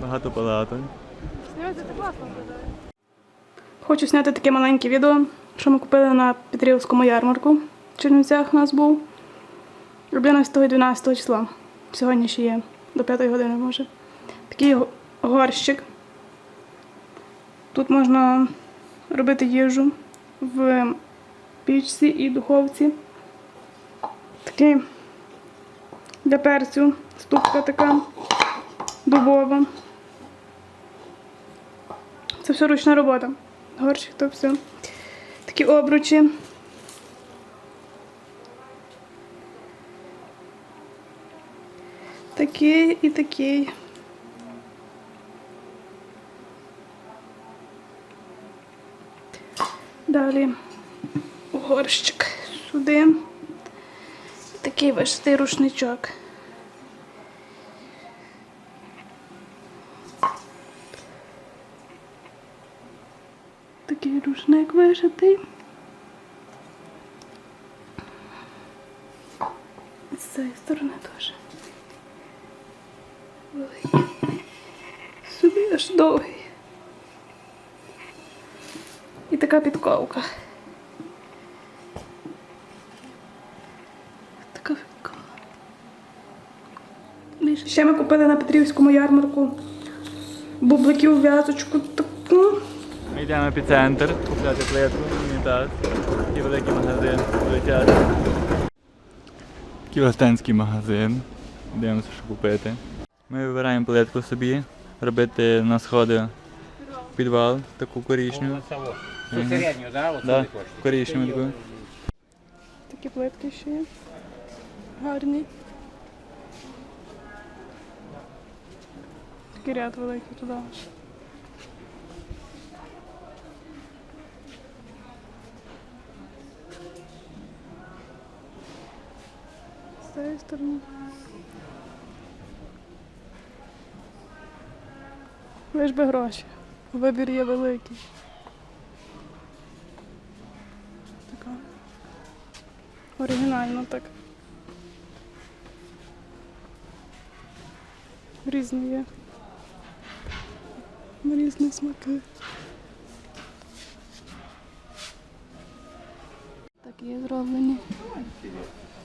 Багато палаток. Хочу зняти таке маленьке відео, що ми купили на Петрівському ярмарку. В Чернівцях у нас був. 11 і 12 числа. Сьогодні ще є, до 5 години може. Такий горщик. Тут можна робити їжу в пічці і духовці. Такий для перцю, ступка така дубова. Це все ручна робота. Горщик то все. Такі обручі. Такий і такий. Далі горщик сюди. Такий вишитий рушничок. Такий рушник вишитий. З цієї сторони теж. Великий. Собі аж довгий. І така підковка. Така підковка. Ще ми купили на Петрівському ярмарку бубликів в'язочку йдемо в епіцентр купляти плитку, унітаз. Такий великий магазин летять. Такий гостинський магазин. Дивимося, що купити. Ми вибираємо плитку собі, робити на сходи підвал, таку. Цю середню? Оцю Да, ти таку. Такі плитки ще є. Гарні. Такий ряд великий туди. З цієї сторони. Лиш би гроші. Вибір є великий. Така. Оригінально так. Різні є. Різні смаки. Так є зроблені.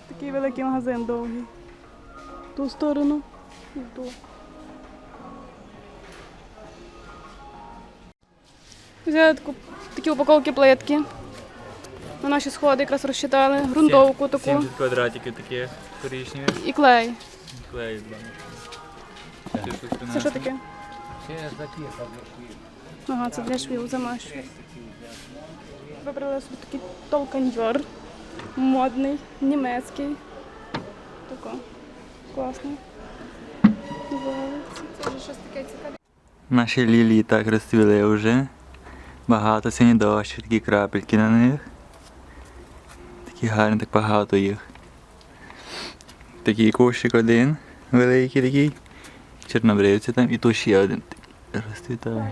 Такий великий магазин довгий. В Ту сторону і ту. Взяли таку, такі упаковки плитки. На наші сходи якраз розчитали. Грунтовку таку 70 квадратиків такі коричневі. і клей. Клеїть баночки. Це що таке? Це запірка для Ага, це для швів замашую. Вибрали собі такий толканьор. Модний, німецький. Тако. Називається. Це вже щось таке цікаве. Наші лілії так розцвіли вже. Багато сьогодні дощ, такі крапельки на них. Такі гарні, так багато їх. Такий кущик один, великий такий. Чорнобривці там і тут ще один розцвітає.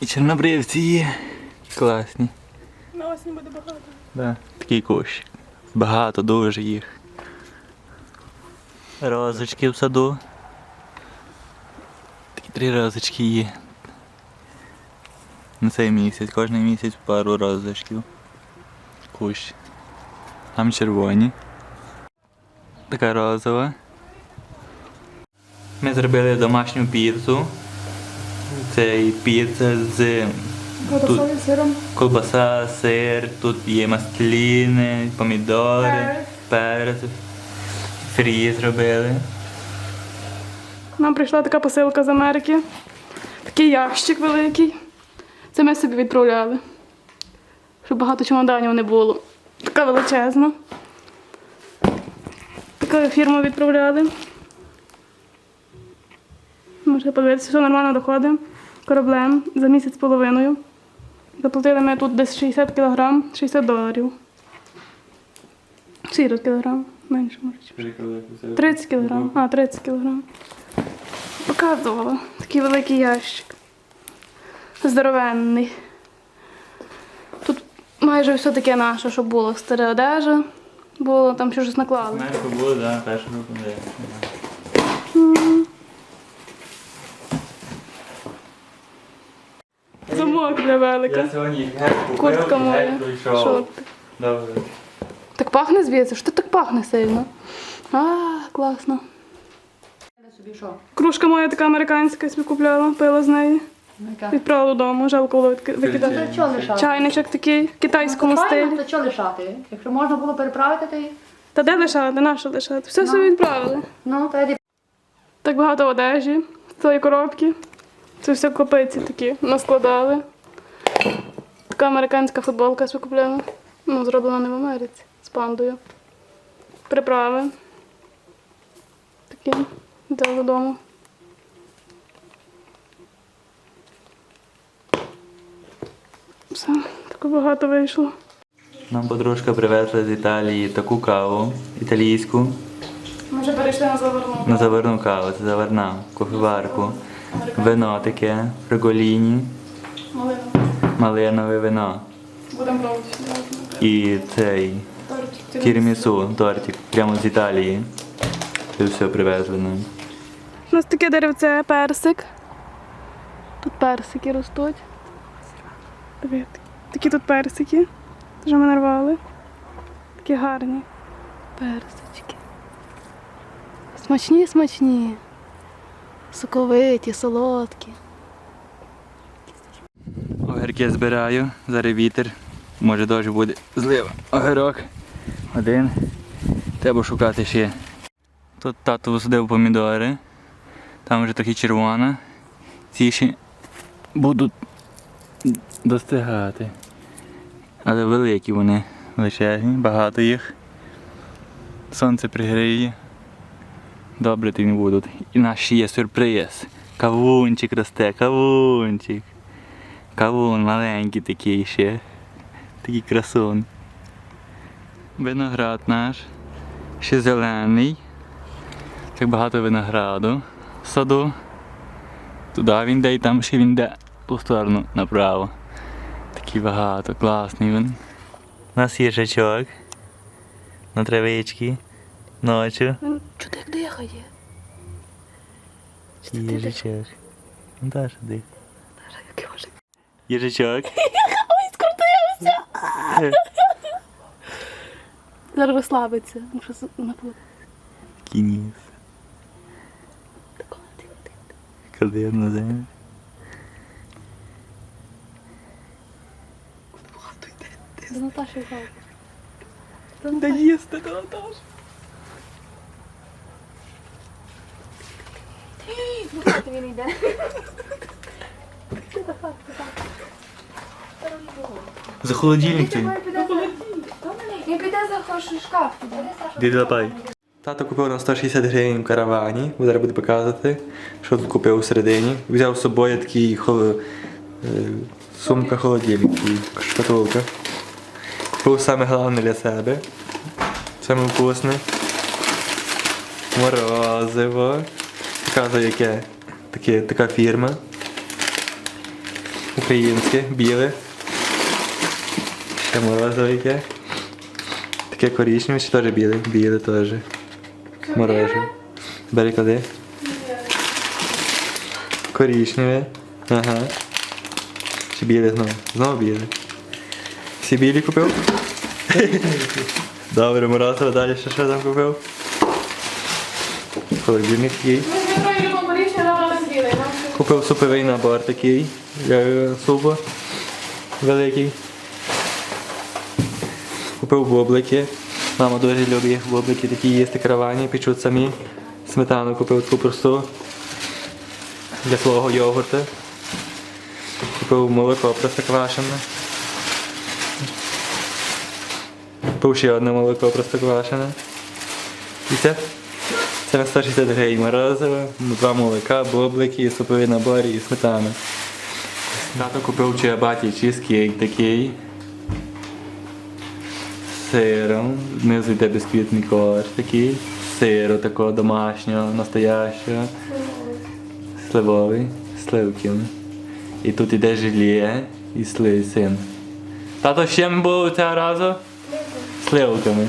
І чорнобривці є. Класні. Осінь буде багато. Да. Такий кущик. Багато дуже їх. Розочки в саду. Такі три розочки є. На цей місяць, кожен місяць пару розочків. Кущ. Там червоні. Така розова. Ми зробили домашню піцу. Це піца з Готовий сиром. Колбаса, сир, тут є мастліни, помідори, Перець. фрі зробили. Нам прийшла така посилка з Америки. Такий ящик великий. Це ми собі відправляли. Щоб багато чемоданів не було. Така величезна. Така фірма відправляли. Можете подивитися, що нормально доходить кораблем за місяць з половиною. Заплатили ми тут десь 60 кг, 60 доларів. 40 кг, менше може. 30 кг. А, 30 кг. Показувала. Такий великий ящик. Здоровенний. Тут майже все таке наше, що було. Старе одежа. Було там ще щось наклали. Мерку було, так, першу групу. Бля велика. сьогодні геть Куртка моя. Шорти. Добре. Так пахне звідси? Що так пахне сильно? А, класно. Собі що? Кружка моя така американська, собі купляла, пила з неї. Ну. Відправила додому, жалко було відки- викидати. Та чого лишати? Чайничок такий, в китайському Файно, стилі. Та чого лишати? Якщо можна було переправити, то й... Та де лишати, на що лишати? Все собі відправили. Ну, то йди. Так багато одежі, з цієї коробки. Це все копиці такі наскладали. Така американська футболка купляла. Ну, зроблена не в Америці, з пандою. Приправи. Такі. Взяла додому. Все, таке багато вийшло. Нам подружка привезла з Італії таку каву італійську. Ми вже перейшли на заверну. На заварну каву, це заварна, кофеварку. Вино таке, фриголіні. Малинове вино. Будемо пробувати. І цей Тортик. тірмісу, тортик, прямо з Італії. Це все привезли нам. У нас таке деревце, персик. Тут персики ростуть. Диви, такі тут персики. Це вже ми нарвали. Такі гарні. Персички. Смачні, смачні. Соковиті, солодкі. Огірки збираю, зараз вітер. Може дощ буде злива. Огірок. Один. Треба шукати ще. Тут тато висадив помідори. Там вже трохи червона. Ці ще будуть достигати. Але великі вони величезні, багато їх. Сонце пригріє. Добре ти не будуть. І наш є сюрприз. Кавунчик росте, кавунчик. Кавун маленький такий ще. Такий красун. Виноград наш. Ще зелений. Так багато винограду в саду. Туди він йде і там ще він йде ту сторону направо. Такий багато, класний він. У нас є жачок. На травичці. Ночі. Чути, як дихає. Їжачок. Ну та що дих. Який може. Їжачок. Зараз розслабиться. Ну, що з- напу- Кініс. Такого, тихо, тихо. Кладе на землю. До Наташі вгав. Да їсти до Наташі. Він йде. За холодильник ти. Він піде за хороший шкаф. Діди лапай. Тато купив на 160 гривень в каравані. Зараз буде показувати, що тут купив всередині. Взяв з собою такий холо... е, сумка холодильник, шкатулка. Купив саме головне для себе. Саме вкусне. Морозиво. Показує, яке таке, така фірма. Українське, біле. Ще морозиво. Таке коричневе, чи теж біле? Біле теж. Мороженое. Бери клади. Коричневе. Ага. Чи біле знову? Знову біле. Всі білі купив? Добре, морозиво, далі ще що там купив? Холодильник такий. Купив суповий набор такий для супу великий. Купив бублики. Мама дуже любить їх бублики, такі їсти каравані, печуть самі. Сметану купив таку просту для свого йогурта. Купив молоко просто квашене. Купив ще одне молоко просто квашене. І це? Це на 160 гривень морозиво, два молока, бублики, супові набори і сметана. Тато купив чиабаті чизкейк такий. Сиром. Знизу йде бісквітний корж такий. Сиру такого домашнього, настоящого. Сливовий. з Сливками. І тут іде желе і слисин. Тато з чим було цього разу? Сливками.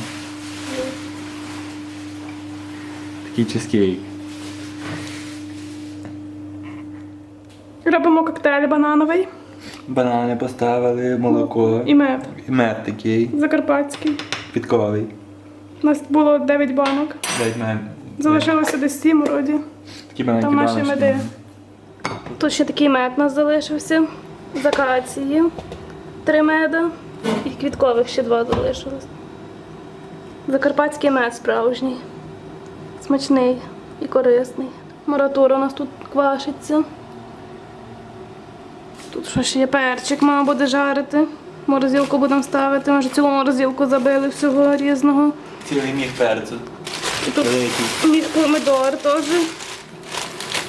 Такий чизкейк. Робимо коктейль банановий. Банани поставили, молоко. І мед. І мед такий, Закарпатський. підковий. У нас було 9 банок. Дай мед. Залишилося десь 7 вроді. Такі маленькі Там наші баночки. меди. Тут ще такий мед у нас залишився. З акації. Три меда. І квіткових ще два залишилось. Закарпатський мед справжній. Смачний і корисний. Маратура у нас тут квашиться. Тут що ще є перчик, мама буде жарити. Морозилку будемо ставити. Ми вже цілу морозилку забили всього різного. Цілий міг перцю. І тут Великий. мій помидор теж.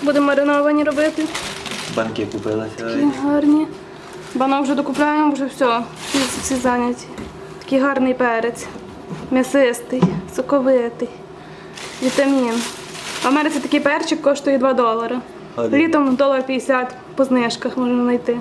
Будемо мариновані робити. Банки купилася. Такі гарні. Банок вже докупляємо, вже все. Всі, всі зайняті. Такий гарний перець. М'ясистий, соковитий. Вітамін. В Америці такий перчик коштує 2 долари. Один. Літом долар 50 по знижках можна знайти.